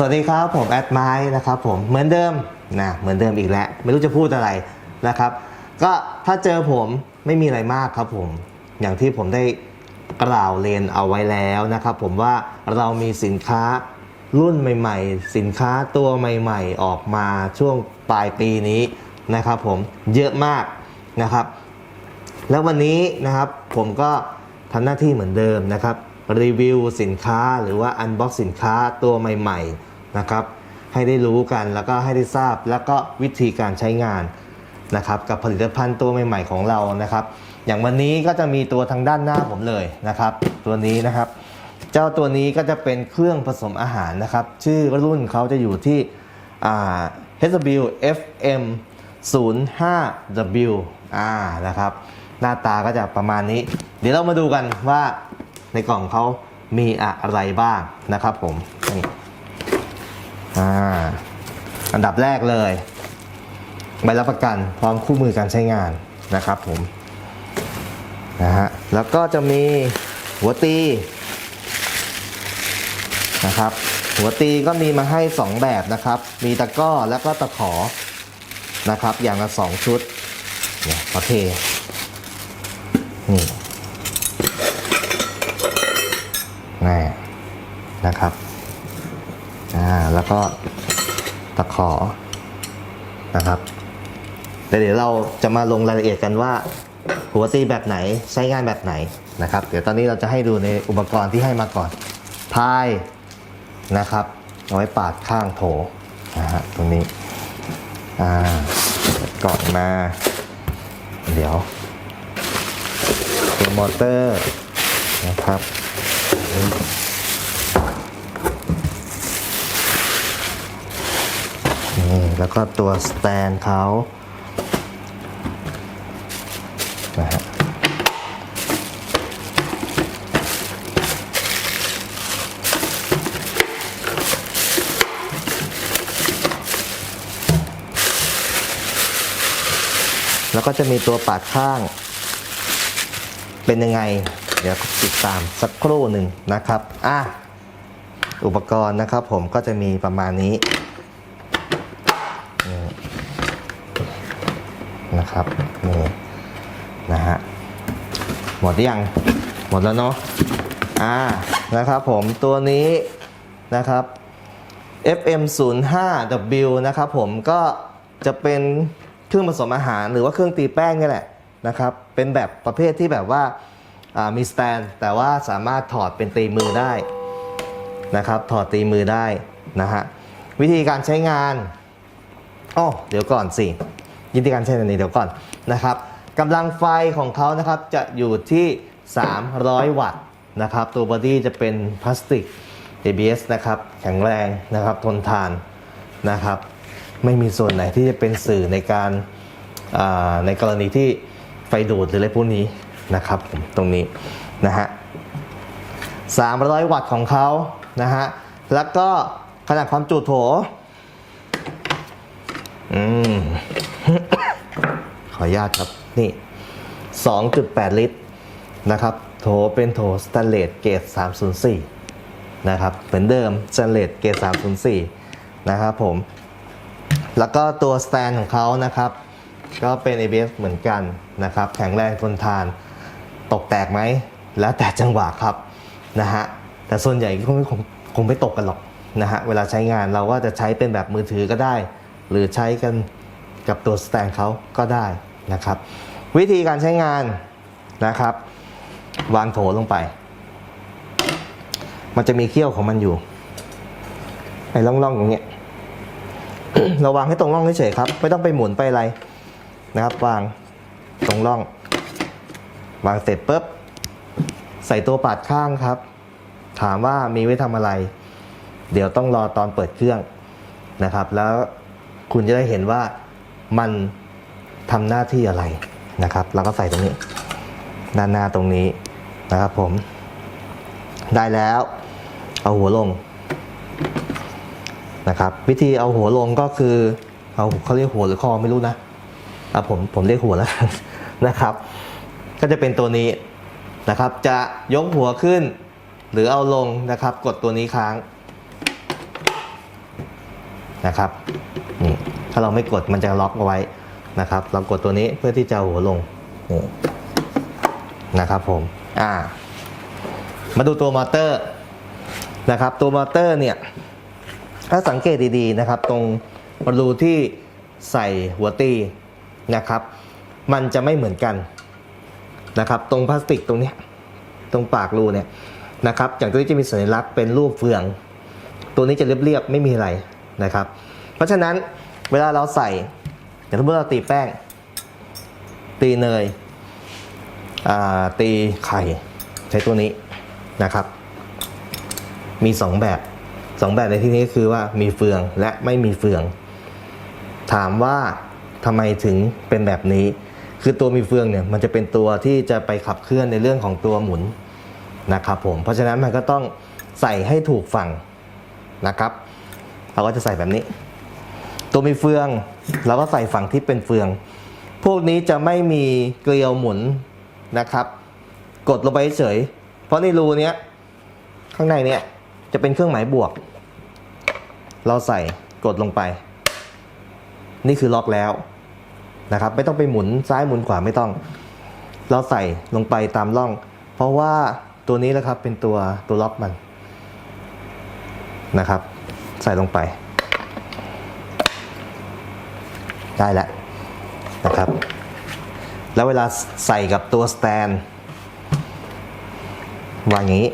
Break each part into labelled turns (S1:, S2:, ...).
S1: สวัสดีครับผมแอดไม้นะครับผมเหมือนเดิมนะเหมือนเดิมอีกแล้ว ไม่รู้จะพูดอะไรนะครับ ก็ถ้าเจอผมไม่มีอะไรมากครับผมอย่างที่ผมได้กล่าวเรียนเอาไว้แล้วนะครับ ผมว่าเรามีสินค้ารุ่นใหม่ ๆ สินค้าตัวใหม่ ๆ ออกมาช่วงปลายปีนี้นะครับผมเยอะมากนะครับ แล้ววันนี้นะครับผมก็ทำหน้าที่เหมือนเดิมนะครับรีวิวสินค้าหรือว่าอันบ็อกสินค้าตัวใหม่ ๆ นะครับ ให้ได้รู้กันแล้วก็ให้ได้ทราบแล้วก็วิธีการใช้งานนะครับกับผลิตภัณฑ์ตัวใหม่ ๆของเรานะครับ อย่างวันนี้ก็จะมีตัวทางด้านหน้าผมเลยนะครับ ตัวนี้นะครับ เจ้าตัวนี้ก็จะเป็นเครื่องผสมอาหารนะครับ ชื่อรุ่นเขาจะอยู่ที่อ่า HW FM 05W อ่านะครับ หน้าตาก็จะประมาณนี้ เดี๋ยวเรามาดูกันว่าในกล่องเขามีอะไรบ้างนะครับผมนี่ อ่าอันดับแรกเลยใบรับประกันพร้อมคู่มือการใช้งานนะครับผมนะฮะแล้วก็จะมีหัวตีนะครับ หัวตีก็มีมาให้ 2 แบบนะครับ มีตะก้อแล้วก็ตะขอนะครับ อย่างละ 2 ชุดเนี่ยโอเคนี่นี่นะครับ ก็ตะขอนะครับแต่เดี๋ยวเราจะมาลงรายละเอียดกันว่า หัวตีแบบไหนใช้งานแบบไหนนะครับ เดี๋ยวตอนนี้เราจะให้ดูในอุปกรณ์ที่ให้มาก่อนพายนะครับเอาไว้ปาดข้างโถนะฮะตรงนี้อ่าก่อนมา เดี๋ยวตัวมอเตอร์นะครับ นี่แล้วก็ตัวสแตนเขานะฮะแล้วก็จะมีตัวปาดข้าง เป็นยังไง เดี๋ยวติดตามสักครู่หนึ่งนะครับ อะ อุปกรณ์นะครับผมก็จะมีประมาณนี้ นี่นะฮะหมดหรือยังหมดแล้วเนาะอ่านะครับผมตัวนี้นะครับ FM 0 5 W นะครับผมก็จะเป็นเครื่องผสมอาหารหรือว่าเครื่องตีแป้งนี่แหละนะครับ เป็นแบบประเภทที่แบบว่าามีสแตนแต่ว่าสามารถถอดเป็นตีมือได้นะครับ ถอดตีมือได้นะฮะวิธีการใช้งานอ๋อเดี๋ยวก่อนสิวิธีการใช้งานนี้เดี๋ยวก่อน นะครับกำลังไฟของเขานะครับจะอยู่ที่ 300 วัตต์นะครับ ตัวบอดี้จะเป็นพลาสติก ABS นะครับแข็งแรงนะครับทนทานนะครับ ไม่มีส่วนไหนที่จะเป็นสื่อในการาในกรณีที่ไฟดูดหรืออะไรพวกนี้นะครับตรงนี้นะฮะ 300 วัตต์ของเขานะฮะ แล้วก็ขนาดความจุโถ อืม ขออนุญาตครับนี่ 2.8 ลิตรนะครับ โถเป็นโถสแตนเลสเกรด304 นะครับ เหมือนเดิมสแตนเลสเกรด304 นะครับผม แล้วก็ตัวสแตนของเขานะครับ ก็เป็น ABS เหมือนกันนะครับ แข็งแรงทนทาน ตกแตกไหม แล้วแต่จังหวะครับนะฮะ แต่ส่วนใหญ่คงคงคงไม่ตกกันหรอกนะฮะ เวลาใช้งานเราก็จะใช้เป็นแบบมือถือก็ได้ หรือใช้กันกับตัวสแตนเขาก็ได้ นะครับ วิธีการใช้งานนะครับ วางโถลงไป มันจะมีเขี้ยวของมันอยู่ไอ้ร่องๆตรงเนี้ยเราวางให้ตรงร่องเฉยๆครับ ไม่ต้องไปหมุนไปอะไรนะครับ วางตรงร่อง วางเสร็จปุ๊บใส่ตัวปาดข้างครับ ถามว่ามีไว้ทำอะไร เดี๋ยวต้องรอตอนเปิดเครื่องนะครับ แล้วคุณจะได้เห็นว่ามัน ทำหน้าที่อะไรนะครับแล้วก็ใส่ตรงนี้ด้านหน้าตรงนี้นะครับผม ได้แล้ว เอาหัวลงนะครับ วิธีเอาหัวลงก็คือ เอาเขาเรียกหัวหรือคอไม่รู้นะอะผมผมเรียกหัวแล้วนะครับ ก็จะเป็นตัวนี้นะครับ จะยกหัวขึ้น หรือเอาลงนะครับ กดตัวนี้ค้างนะครับนี่ถ้าเราไม่กดมันจะล็อกเอาไว้ นะครับ เรากดตัวนี้เพื่อที่จะหัวลงนี่นะครับผมอ่า มาดูตัวมอเตอร์นะครับ ตัวมอเตอร์เนี่ย ถ้าสังเกตดีๆนะครับ ตรงรูที่ใส่หัวตีนะครับ มันจะไม่เหมือนกันนะครับ ตรงพลาสติกตรงนี้ตรงปากรูเนี่ยนะครับอย่างตัวนี้จะมีสัญลักษณ์เป็นรูปเฟือง ตัวนี้จะเรียบๆไม่มีอะไรนะครับ เพราะฉะนั้นเวลาเราใส่ อย่างสมมติเราตีแป้ง ตีเนยตีไข่ใช้ตัวนี้นะครับ มี 2 แบบสองแบบในที่นี้คือว่ามีเฟืองและไม่มีเฟือง ถามว่าทำไมถึงเป็นแบบนี้ คือตัวมีเฟืองเนี่ยมันจะเป็นตัวที่จะไปขับเคลื่อนในเรื่องของตัวหมุนนะครับผมเพราะฉะนั้นมันก็ต้องใส่ให้ถูกฝั่งนะครับ เราก็จะใส่แบบนี้ ตัวมีเฟืองเราก็ใส่ฝั่งที่เป็นเฟือง พวกนี้จะไม่มีเกลียวหมุนนะครับ กดลงไปเฉย เพราะในรูเนี้ยข้างในเนี้ยจะเป็นเครื่องหมายบวก เราใส่กดลงไป นี่คือล็อกแล้วนะครับ ไม่ต้องไปหมุนซ้ายหมุนขวาไม่ต้อง เราใส่ลงไปตามร่อง เพราะว่าตัวนี้นะครับเป็นตัวตัวล็อกมันนะครับ ใส่ลงไป ได้แล้วนะครับ แล้วเวลาใส่กับตัวสแตนวางอย่างนี้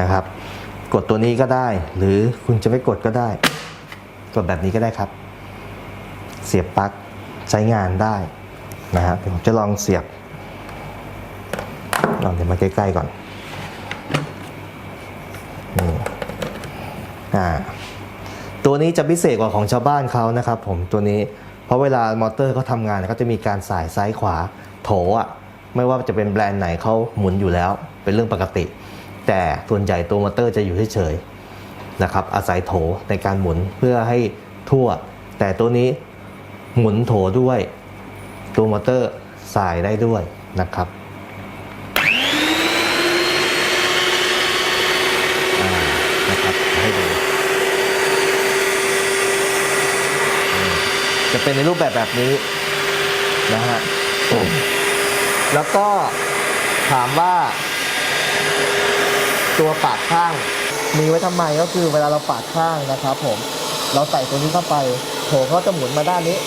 S1: นะครับ กดตัวนี้ก็ได้ หรือคุณจะไม่กดก็ได้ กดแบบนี้ก็ได้ครับ เสียบปลั๊กใช้งานได้นะครับผมจะลองเสียบลองเดี๋ยวมาใกล้ๆก่อนนี่อ่า ตัวนี้จะพิเศษกว่าของชาวบ้านเขานะครับผมตัวนี้เพราะเวลามอเตอร์เขาทำงานเขาจะมีการสายซ้ายขวาโถอะไม่ว่าจะเป็นแบรนด์ไหนเขาหมุนอยู่แล้ว เป็นเรื่องปกติ แต่ส่วนใหญ่ตัวมอเตอร์จะอยู่เฉยๆนะครับอาศัยโถในการหมุนเพื่อให้ทั่ว แต่ตัวนี้หมุนโถด้วย ตัวมอเตอร์สายได้ด้วยนะครับอ่านะครับให้ดู จะเป็นในรูปแบบแบบนี้นะฮะแล้วก็ถามว่า ตัวปาดข้างมีไว้ทำไมก็คือเวลาเราปาดข้างนะครับ ผมเราใส่ตัวนี้เข้าไปโถเขาจะหมุนมาด้านนี้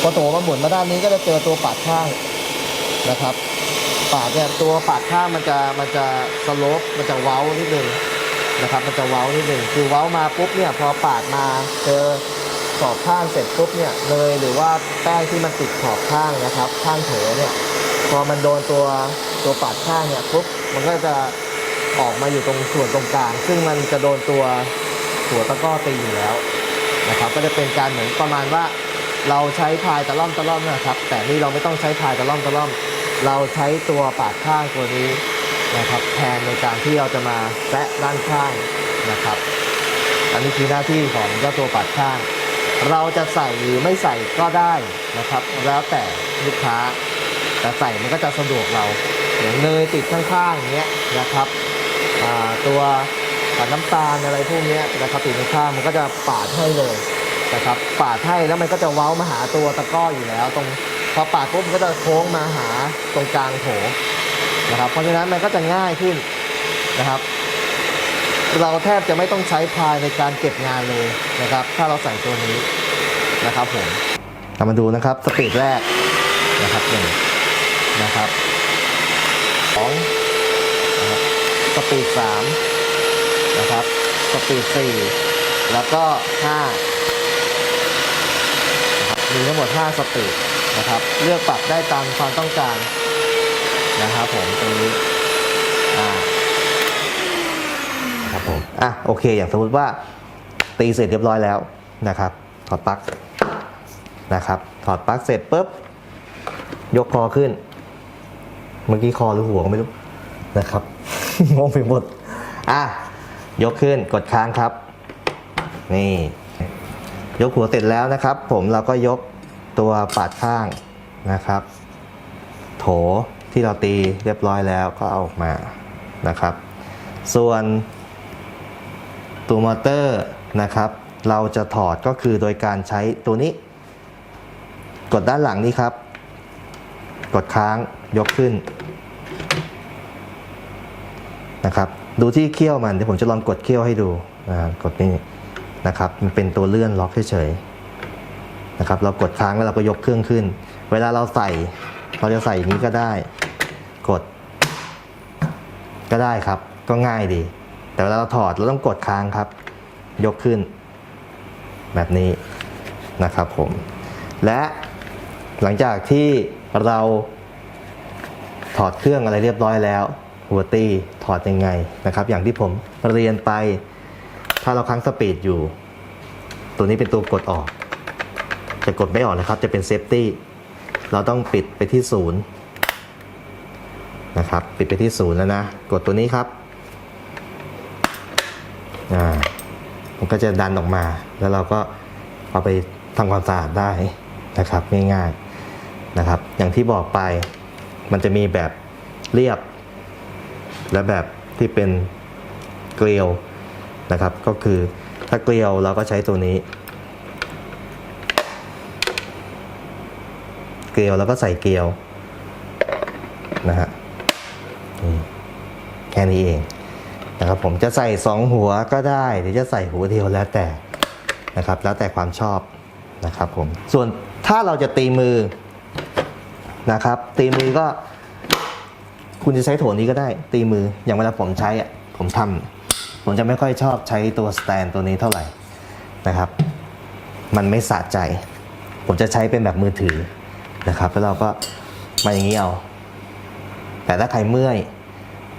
S1: พอโถมาหมุนมาด้านนี้ก็จะเจอตัวปาดข้างนะครับปาดเนี่ยตัวปาดข้างมันจะมันจะสโลปมันจะเว้านิดนึงนะครับ มันจะเว้านิดนึงคือเว้ามาปุ๊บเนี่ยพอปาดมาเจอ ขอบข้างเสร็จปุ๊บเนี่ยเลยหรือว่าแป้งที่มันติดขอบข้างนะครับ ข้างโถเนี่ยพอมันโดนตัวตัวปาดข้างเนี่ยปุ๊บมันก็จะออกมาอยู่ตรงส่วนตรงกลาง ซึ่งมันจะโดนตัวหัวตะก้อตีอยู่แล้วนะครับ ก็จะเป็นการเหมือนประมาณว่า เราใช้พายตะล่อมตะล่อมนะครับ แต่นี่เราไม่ต้องใช้พายตะล่อมตะล่อม เราใช้ตัวปาดข้างตัวนี้นะครับแทนในการที่เราจะมาแซะด้านข้างนะครับ อันนี้คือหน้าที่ของเจ้าตัวปาดข้าง เราจะใส่หรือไม่ใส่ก็ได้นะครับ แล้วแต่ลูกค้าแต่ใส่มันก็จะสะดวกเราอย่างเนยติดข้างๆอย่างเงี้ยนะครับตัวอ่าน้ำตาลอะไรพวกนี้นะครับติดข้างมันก็จะปาดให้เลยนะครับปาดให้แล้วมันก็จะเว้ามาหาตัวตะก้ออยู่แล้ว ตรงพอปาดปุ๊บมันก็จะโค้งมาหาตรงกลางโถนะครับ เพราะฉะนั้นมันก็จะง่ายขึ้นนะครับ เราแทบจะไม่ต้องใช้พายในการเก็บงานเลยนะครับ ถ้าเราใส่ตัวนี้นะครับผมเรามาดูนะครับสปีดแรกนะครับหนึ่งนะครับสองนะครับสปีดสามนะครับสปีดสี่แล้วก็ห้านะครับมีทั้งหมด 5 สปีดนะครับ เลือกปรับได้ตามความต้องการนะครับผมตรงนี้อ่า ครับผมอะโอเค อย่างสมมติว่าตีเสร็จเรียบร้อยแล้วนะครับ ถอดปลั๊กนะครับ ถอดปลั๊กเสร็จปุ๊บ ยกคอขึ้น เมื่อกี้คอหรือหัวก็ไม่รู้นะครับงงไปหมดอะยกขึ้นกดค้างครับ นี่ ยกหัวเสร็จแล้วนะครับ ผมเราก็ยกตัวปาดข้างนะครับ โถที่เราตีเรียบร้อยแล้วก็เอาออกมานะครับ ส่วน ตัวมอเตอร์นะครับ เราจะถอดก็คือโดยการใช้ตัวนี้ กดด้านหลังนี้ครับ กดค้างยกขึ้นนะครับ ดูที่เขี้ยวมันเดี๋ยวผมจะลองกดเขี้ยวให้ดูกดนี่นะครับ มันเป็นตัวเลื่อนล็อกเฉยๆนะครับ เรากดค้างแล้วเราก็ยกเครื่องขึ้น เวลาเราใส่เราจะใส่นี้ก็ได้ กด ก็ได้ครับ ก็ง่ายดี แต่เวลาเราถอดเราต้องกดค้างครับ ยกขึ้น แบบนี้นะครับผม และหลังจากที่เราถอดเครื่องอะไรเรียบร้อยแล้วหัวตีถอดยังไงนะครับ อย่างที่ผมเรียนไป ถ้าเราค้างสปีดอยู่ ตัวนี้เป็นตัวกดออก จะกดไม่ออกนะครับ จะเป็นเซฟตี้เราต้องปิดไปที่ศูนย์นะครับ ปิดไปที่ศูนย์แล้วนะ กดตัวนี้ครับ อ่ามันก็จะดันออกมา แล้วเราก็เอาไปทำความสะอาดได้นะครับง่ายๆนะครับ อย่างที่บอกไปมันจะมีแบบเรียบ และแบบที่เป็นเกลียวนะครับ ก็คือถ้าเกลียวเราก็ใช้ตัวนี้ เกลียวแล้วก็ใส่เกลียวนะฮะแค่นี้เอง นะครับผมจะใส่สองหัวก็ได้ หรือจะใส่หัวเดียวแล้วแต่นะครับ แล้วแต่ความชอบนะครับผมส่วนถ้าเราจะตีมือนะครับ ตีมือก็ คุณจะใช้โถนี้ก็ได้ ตีมืออย่างเวลาผมใช้อะผมทำผมจะไม่ค่อยชอบใช้ตัวสแตนตัวนี้เท่าไหร่นะครับ มันไม่สะใจ ผมจะใช้เป็นแบบมือถือนะครับ แล้วเราก็มาอย่างนี้เอา แต่ถ้าใครเมื่อย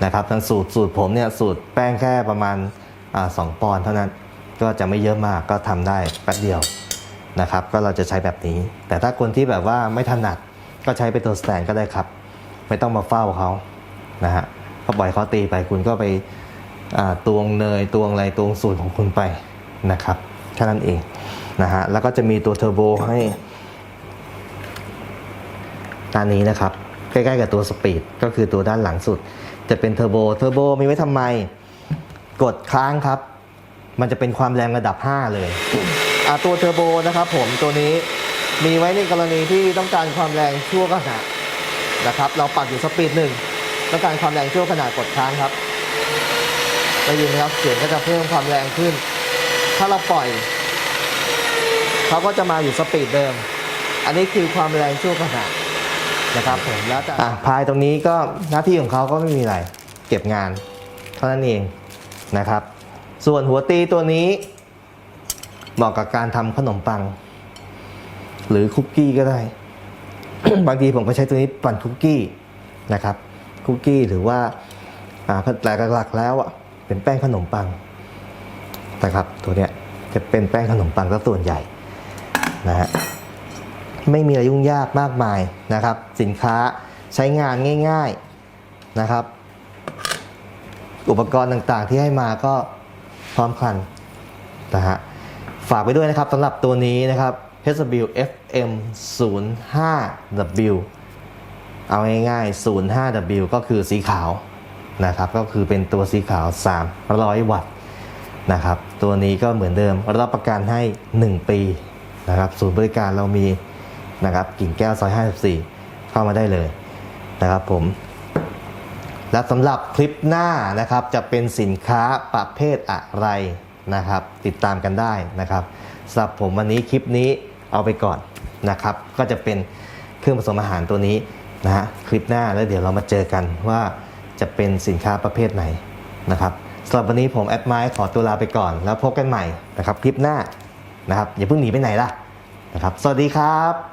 S1: นะครับทางสูตรสูตรผมเนี่ยสูตรแป้งแค่ประมาณอสองปอนด์เท่านั้นก็จะไม่เยอะมากก็ทำได้แป๊บเดียวนะครับ ก็เราจะใช้แบบนี้ แต่ถ้าคนที่แบบว่าไม่ถนัดก็ใช้เป็นตัวสแตนก็ได้ครับ ไม่ต้องมาเฝ้าเขานะฮะก็ปล่อยเขาตีไปคุณก็ไปตวงเนยตวงอะไรตวงสูตรของคุณไปนะครับแค่นั้นเองนะฮะแล้วก็จะมีตัวเทอร์โบให้ด้านนี้นะครับ ใกล้ๆกับตัวสปีดก็คือตัวด้านหลังสุด จะเป็นเทอร์โบ เทอร์โบมีไว้ทำไม กดค้างครับ มันจะเป็นความแรงระดับ 5 เลยอะตัวเทอร์โบนะครับผมตัวนี้มีไว้ในกรณีที่ต้องการความแรงชั่วขณะนะครับ เราปัดอยู่สปีดหนึ่งต้องการความแรงชั่วขณะกดค้างครับได้ยินไหมครับเสียงก็จะเพิ่มความแรงขึ้น ถ้าเราปล่อยเขาก็จะมาอยู่สปีดเดิม อันนี้คือความแรงชั่วขณะ นะครับผมแล้วแต่อะพายตรงนี้ก็หน้าที่ของเขาก็ไม่มีอะไร เก็บงาน เท่านั้นเองนะครับ ส่วนหัวตีตัวนี้เหมาะกับการทำขนมปัง หรือคุกกี้ก็ได้ บางทีผมก็ใช้ตัวนี้ปั่นคุกกี้นะครับคุกกี้หรือว่าอ่าแต่หลักๆแล้วอะเป็นแป้งขนมปังนะครับ ตัวเนี้ยจะเป็นแป้งขนมปังก็ส่วนใหญ่นะฮะ ไม่มีอะไรยุ่งยากมากมายนะครับ สินค้าใช้งานง่าย ๆนะครับ อุปกรณ์ต่างๆที่ให้มาก็พร้อมครันนะฮะฝากไปด้วยนะครับสำหรับตัวนี้นะครับ HW FM 05W เอาง่ายๆ 05W ก็คือสีขาวนะครับ ก็คือเป็นตัวสีขาว 300 วัตต์นะครับ ตัวนี้ก็เหมือนเดิมรับประกันให้ 1 ปีนะครับ ศูนย์บริการเรามี นะครับกิ่งแก้วซอย 54 เข้ามาได้เลยนะครับผม และสำหรับคลิปหน้านะครับจะเป็นสินค้าประเภทอะไรนะครับ ติดตามกันได้นะครับสำหรับผมวันนี้คลิปนี้เอาไปก่อนนะครับ ก็จะเป็นเครื่องผสมอาหารตัวนี้นะฮะคลิปหน้าแล้วเดี๋ยวเรามาเจอกันว่าจะเป็นสินค้าประเภทไหนนะครับสำหรับวันนี้ผมแอดไมขอตัวลาไปก่อน แล้วพบกันใหม่นะครับคลิปหน้านะครับอย่าเพิ่งหนีไปไหนล่ะนะครับ สวัสดีครับ